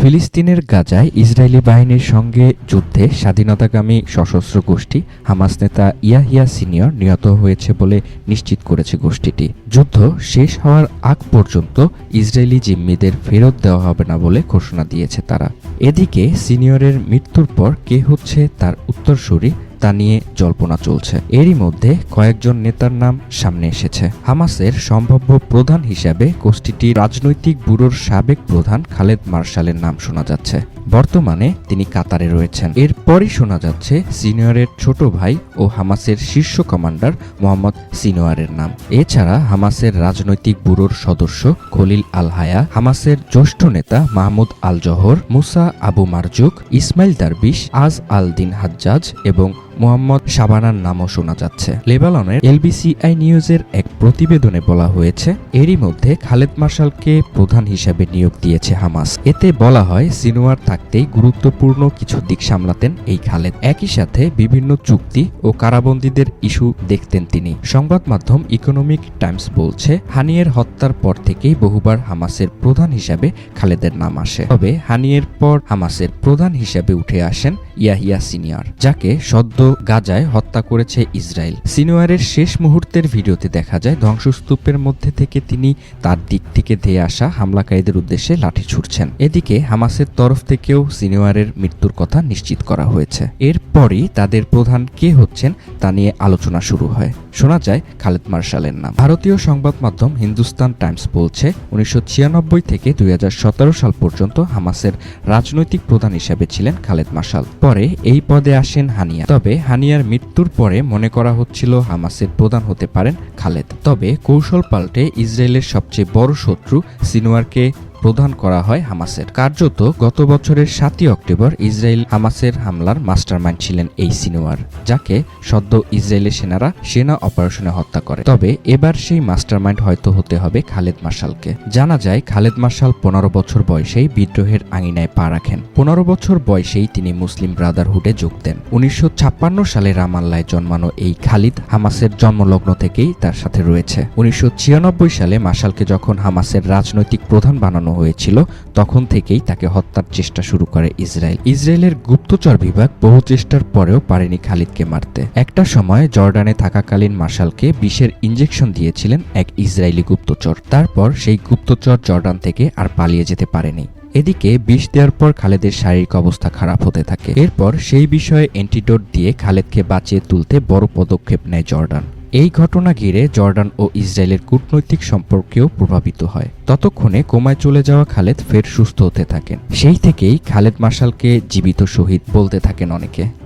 ফিলিস্তিনের গাজায় ইসরায়েলি বাহিনীর সঙ্গে যুদ্ধে স্বাধীনতাকামী সশস্ত্র গোষ্ঠী হামাস নেতা ইয়াহিয়া সিনিয়র নিহত হয়েছে বলে নিশ্চিত করেছে গোষ্ঠীটি। যুদ্ধ শেষ হওয়ার আগ পর্যন্ত ইসরায়েলি জিম্মিদের ফেরত দেওয়া হবে না বলে ঘোষণা দিয়েছে তারা। এদিকে সিনিয়রের মৃত্যুর পর কে হচ্ছে তার উত্তরসূরি তা নিয়ে জল্পনা চলছে। এরই মধ্যে কয়েকজন নেতার নাম সামনে এসেছে। হামাসের সম্ভাব্য প্রধান হিসাবে গোষ্ঠীটির রাজনৈতিক ব্যুরোর সাবেক প্রধান খালেদ মার্শালের নাম শোনা যাচ্ছে। বর্তমানে তিনি কাতারে রয়েছেন। এরপরই শোনা যাচ্ছে সিনিয়রের ছোট ভাই ও হামাসের শীর্ষ কমান্ডার মোহাম্মদ সিনোয়ারের নাম। এছাড়া হামাসের রাজনৈতিক ব্যুরোর সদস্য খলিল আল হায়া হামাসের জ্যেষ্ঠ নেতা মাহমুদ আল জহর মুসা আবু মারজুক, ইসমাইল দারবিশ, আজ আল দিন হাজ্জাজ এবং মোহাম্মদ শাবানার নামও শোনা যাচ্ছে। লেবাননের এলবিসিআই নিউজের এক প্রতিবেদনে বলা হয়েছে, এরই মধ্যে খালেদ মার্শালকে প্রধান হিসেবে নিয়োগ দিয়েছে হামাস। এতে বলা হয়, সিনোয়ার থাকতেই গুরুত্বপূর্ণ কিছু দিক সামলাতেন এই খালেদ। একই সাথে বিভিন্ন চুক্তি ও কারাবন্দীদের ইস্যু দেখতেন তিনি। সংবাদ মাধ্যম ইকোনমিক টাইমস বলছে, হানিয়ের হত্যার পর থেকেই বহুবার হামাসের প্রধান হিসাবে খালেদের নাম আসে। তবে হানিয়ের পর হামাসের প্রধান হিসাবে উঠে আসেন ইয়াহিয়া সিনিয়র, যাকে সদ্য গাজায় হত্যা করেছে ইসরায়েল। সিনিয়রের শেষ মুহূর্তের ভিডিওতে দেখা যায়, ধ্বংসস্তূপের মধ্যে থেকে তিনি তার দিক থেকে ধেয়ে আসা হামলাকারীদের উদ্দেশ্যে লাঠি ছুটছেন। এদিকে হামাসের তরফ থেকেও সিনিয়রের মৃত্যুর কথা নিশ্চিত করা হয়েছে। এরপরই তাদের প্রধান কে হচ্ছেন তা নিয়ে আলোচনা শুরু হয়। শোনা যায়, খালেদ মার্শালের নাম। ভারতীয় সংবাদ মাধ্যম হিন্দুস্তান টাইমস বলছে, উনিশশো ছিয়ানব্বই থেকে দুই হাজার সতেরো সাল পর্যন্ত হামাসের রাজনৈতিক প্রধান হিসেবে ছিলেন খালেদ মার্শাল। পরে এই পদে আসেন হানিয়া। তবে হানিয়ার মৃত্যুর পরে মনে করা হচ্ছিল হামাসের প্রধান হতে পারেন খালেদ। তবে কৌশল পাল্টে ইসরায়েলের সবচেয়ে বড় শত্রু সিনোয়ারকে প্রদান করা হয় হামাসের। কার্যত গত বছরের সাতই অক্টোবর ইসরায়েল হামাসের হামলার মাস্টারমাইন্ড ছিলেন এই সিনোয়ার, যাকে সদ্য ইসরায়েলের সেনারা সেনা অপারেশনে হত্যা করে। তবে এবার সেই মাস্টারমাইন্ড হয়তো হতে হবে খালেদ মার্শালকে। জানা যায়, খালেদ মার্শাল পনেরো বছর বয়সেই বিদ্রোহের আঙিনায় পা রাখেন। পনেরো বছর বয়সেই তিনি মুসলিম ব্রাদারহুডে যোগ দেন। উনিশশো ছাপ্পান্ন সালে রামাল্লায় জন্মানো এই খালিদ হামাসের জন্মলগ্ন থেকেই তার সাথে রয়েছে। উনিশশো ছিয়ানব্বই সালে মার্শালকে যখন হামাসের রাজনৈতিক প্রধান বানানো হয়েছিল, তখন থেকেই তাকে হত্যার চেষ্টা শুরু করে ইসরায়েল। ইসরায়েলের গুপ্তচর বিভাগ বহু চেষ্টার পরেও পারেনি খালিদকে মারতে। একটা সময় জর্ডানে থাকাকালীন মার্শালকে বিষের ইঞ্জেকশন দিয়েছিলেন এক ইসরায়েলি গুপ্তচর। তারপর সেই গুপ্তচর জর্ডান থেকে আর পালিয়ে যেতে পারেনি। এদিকে বিষ দেওয়ার পর খালেদের শারীরিক অবস্থা খারাপ হতে থাকে। এরপর সেই বিষয়ে অ্যান্টিডোট দিয়ে খালেদকে বাঁচিয়ে তুলতে বড় পদক্ষেপ নেয় জর্ডান। এই ঘটনা ঘিরে জর্ডান ও ইসরায়েলের কূটনৈতিক সম্পর্কেও প্রভাবিত হয়। ততক্ষণে কোমায় চলে যাওয়া খালেদ ফের সুস্থ হতে থাকেন। সেই থেকেই খালেদ মার্শালকে জীবিত শহীদ বলতে থাকেন অনেকে।